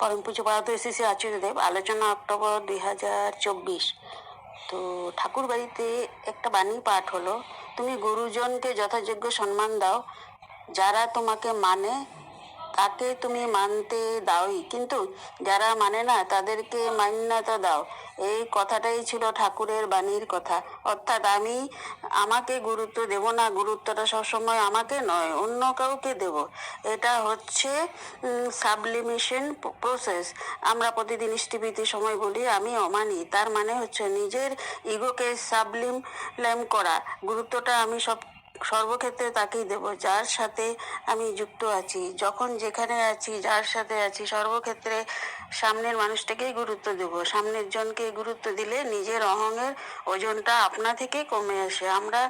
পরম এসেছে শ্রী আচার্যদেব। আলোচনা অক্টোবর দুই হাজার চব্বিশ। তো ঠাকুর বাড়িতে একটা বাণী পাঠ হলো, তুমি গুরুজনকে যথাযোগ্য সম্মান দাও, যারা তোমাকে মানে তাকে তুমি মানতে দাওই। কিন্তু যারা মানে না, তাদেরকে মান্যতা দাও। এই কথাটাই ছিল ঠাকুরের বাণীর কথা। অর্থাৎ আমি আমাকে গুরুত্ব দেব না, গুরুত্বটা সবসময় আমাকে নয়, অন্য কাউকে দেব। এটা হচ্ছে সাবলিমেশন প্রসেস আমরা প্রতিদিন ইষ্টিপিতি সময় বলি আমি অমানি তার মানে হচ্ছে নিজের ইগোকে সাবলিম করা। গুরুত্বটা আমি সব সর্বক্ষেত্রে তাকেই দেব, যার সাথে আমি যুক্ত আছি। যখন যেখানে আছি, যার সাথে আছি, সর্বক্ষেত্রে সামনের মানুষটাকেই গুরুত্ব দেব। সামনের জনকে গুরুত্ব দিলে নিজের অহংয়ের ওজনটা আপনা থেকেই কমে আসে। আমরা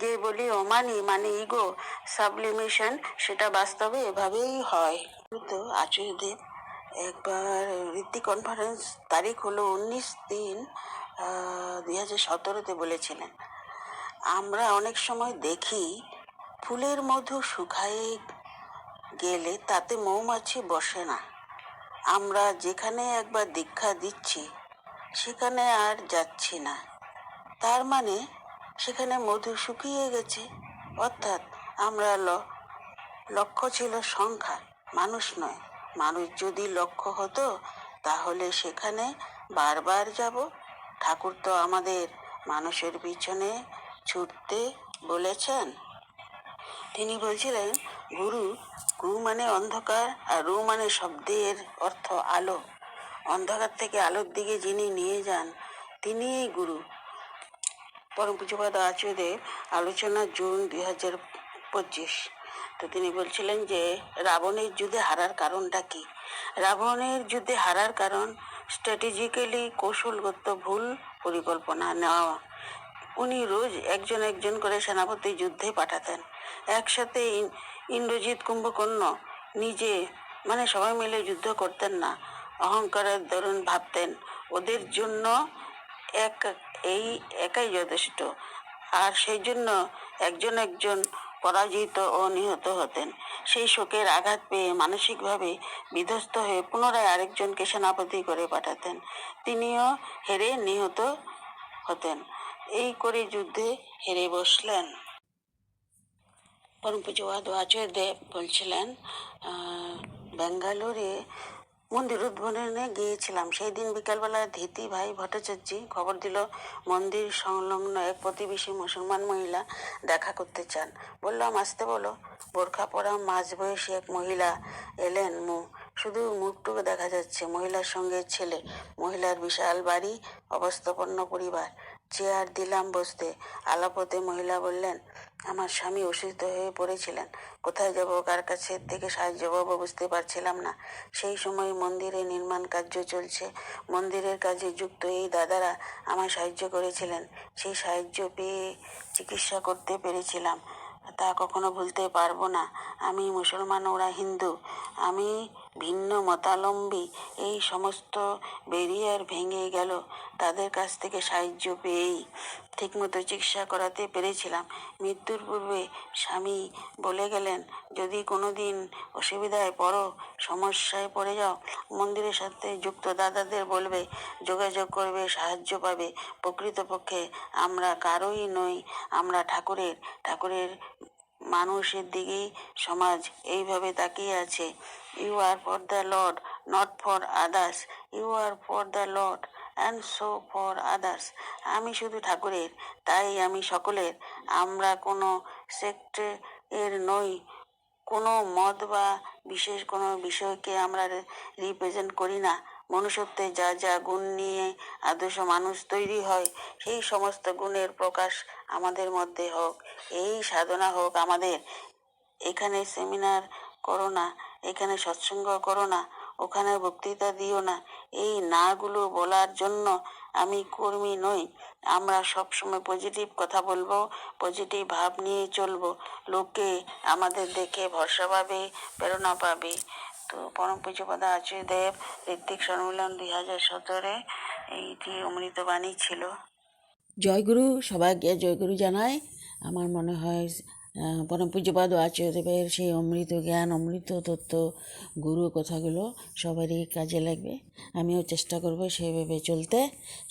যে বলি অমানি মানে ইগো, সাবলিমেশন সেটা বাস্তবে এভাবেই হয়। তো আচার্যদেব একবার ঋত্তি কনফারেন্স তারিখ হলো উনিশ তিন দুই হাজার সতেরোতে বলেছিলেন। আমরা অনেক সময় দেখি ফুলের মধু শুকায়ে গেলে তাতে মৌমাছি বসে না। আমরা যেখানে একবার দীক্ষা দিচ্ছি, সেখানে আর যাচ্ছি না। তার মানে সেখানে মধু শুকিয়ে গেছে। অর্থাৎ আমরা লক্ষ্য ছিল সংখ্যা, মানুষ নয়। মানুষ যদি লক্ষ্য হতো, তাহলে সেখানে বারবার যাব। ঠাকুর তো আমাদের মানুষের পিছনে ছুটতে বলেছেন। তিনি বলছিলেন, গুরু, গু মানে অন্ধকার আর রু মানে শব্দের অর্থ আলো। অন্ধকার থেকে আলোর দিকে যিনি নিয়ে যান, তিনিই গুরু। পরম পুজোপাদ আচার্যদেব আলোচনা জুন দুই হাজার পঁচিশ। তো তিনি বলছিলেন যে, রাবণের যুদ্ধে হারার কারণটা কি? রাবণের যুদ্ধে হারার কারণ স্ট্র্যাটেজিক্যালি কৌশলগত ভুল পরিকল্পনা নেওয়া। উনি রোজ একজন একজন করে সেনাপতি যুদ্ধে পাঠাতেন। একসাথে ইন- ইন্দ্রজিৎ কুম্ভকর্ণ নিজে মানে সবাই মিলে যুদ্ধ করতেন না। অহংকারের দরুন ভাবতেন। ওদের জন্য এক, এই একাই যথেষ্ট। আর সেই জন্য একজন একজন পরাজিত ও নিহত হতেন। সেই শোকের আঘাত পেয়ে মানসিকভাবে বিধ্বস্ত হয়ে পুনরায় আরেকজনকে সেনাপতি করে পাঠাতেন। তিনিও হেরে নিহত হতেন। এই করে যুদ্ধে হেরে বসলেন। পরম পুজোবাদ আচার্যদেব বলছিলেন আহ, ব্যাঙ্গালোরে মন্দির উদ্বোধনে গিয়েছিলাম। সেই দিন বিকালবেলা ধীতি ভাই ভট্টাচার্য খবর দিল মন্দির সংলগ্ন এক প্রতিবেশী মুসলমান মহিলা দেখা করতে চান। বললাম আসতে বলো বোরখা পরা মাঝ বয়সী এক মহিলা এলেন মু শুধু মুখটুকু দেখা যাচ্ছে, মহিলার সঙ্গে ছেলে, মহিলার বিশাল বাড়ি, অবস্থাপন্ন পরিবার। চেয়ার দিলাম বসতে। আলাপতে মহিলা বললেন, আমার স্বামী অসুস্থ হয়ে পড়েছিলেন। কোথায় যাব, কার কাছে থেকে সাহায্য পাবো বুঝতে পারছিলাম না। সেই সময় মন্দিরে নির্মাণ কার্য চলছে। মন্দিরের কাজে যুক্ত এই দাদারা আমায় সাহায্য করেছিলেন। সেই সাহায্য পেয়ে চিকিৎসা করতে পেরেছিলাম। তা কখনো ভুলতে পারব না। আমি মুসলমান, ওরা হিন্দু। আমি ভিন্ন মতালম্বী এই সমস্ত বেরিয়ার ভেঙে গেল। তাদের কাছ থেকে সাহায্য পেয়েই ঠিকমতো চিকিৎসা করাতে পেরেছিলাম। মৃত্যুর পূর্বে স্বামী বলে গেলেন, যদি কোনো দিন অসুবিধায় পড়ো, সমস্যায় পড়ে যাও, মন্দিরের সাথে যুক্ত দাদাদের বলবে, যোগাযোগ করবে, সাহায্য পাবে। প্রকৃতপক্ষে আমরা কারোই নই, আমরা ঠাকুরের ঠাকুরের মানুষের দিকেই সমাজ এইভাবে তাকিয়ে আছে। You are for the lord not for others you are for the lord and so for others আমি শুধু ঠাকুরের, তাই আমি সকলের। আমরা কোনো সেক্টে এর নই। কোনো মত বা বিশেষ কোনো বিষয়কে আমরা রিপ্রেজেন্ট করি না। মনুষ্যত্বে যা যা গুণ নিয়ে আদর্শ মানুষ তৈরি হয়, সেই সমস্ত গুণের প্রকাশ আমাদের মধ্যে হোক। এই সাধনা হোক আমাদের। এখানে সেমিনার করো না, এখানে সৎসঙ্গ করো না, ওখানে বক্তৃতা দিও না। এই নাগুলো বলার জন্য আমি কর্মী নই। আমরা সবসময় পজিটিভ কথা বলব পজিটিভ ভাব নিয়ে চলবো। লোকে আমাদের দেখে ভরসা পাবে, প্রেরণা পাবে। তো পরম পুজোপদা আচার্যদেব ঋত্বিক সম্মেলন দুই হাজার সতেরো এইটি অমৃতবাণী ছিল। জয়গুরু সবাইকে জয়গুরু জানায় আমার মনে হয় পরম পূজ্যপাদ আচার্যদেবের সেই অমৃত জ্ঞান, অমৃত তত্ত্ব, গুরু কথাগুলো সবারই কাজে লাগবে। আমিও চেষ্টা করব সেভাবে চলতে।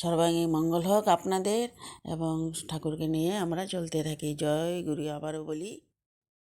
সর্বাঙ্গীন মঙ্গল হোক আপনাদের এবং ঠাকুরকে নিয়ে আমরা চলতে থাকি। জয় গুরু, আবারও বলি।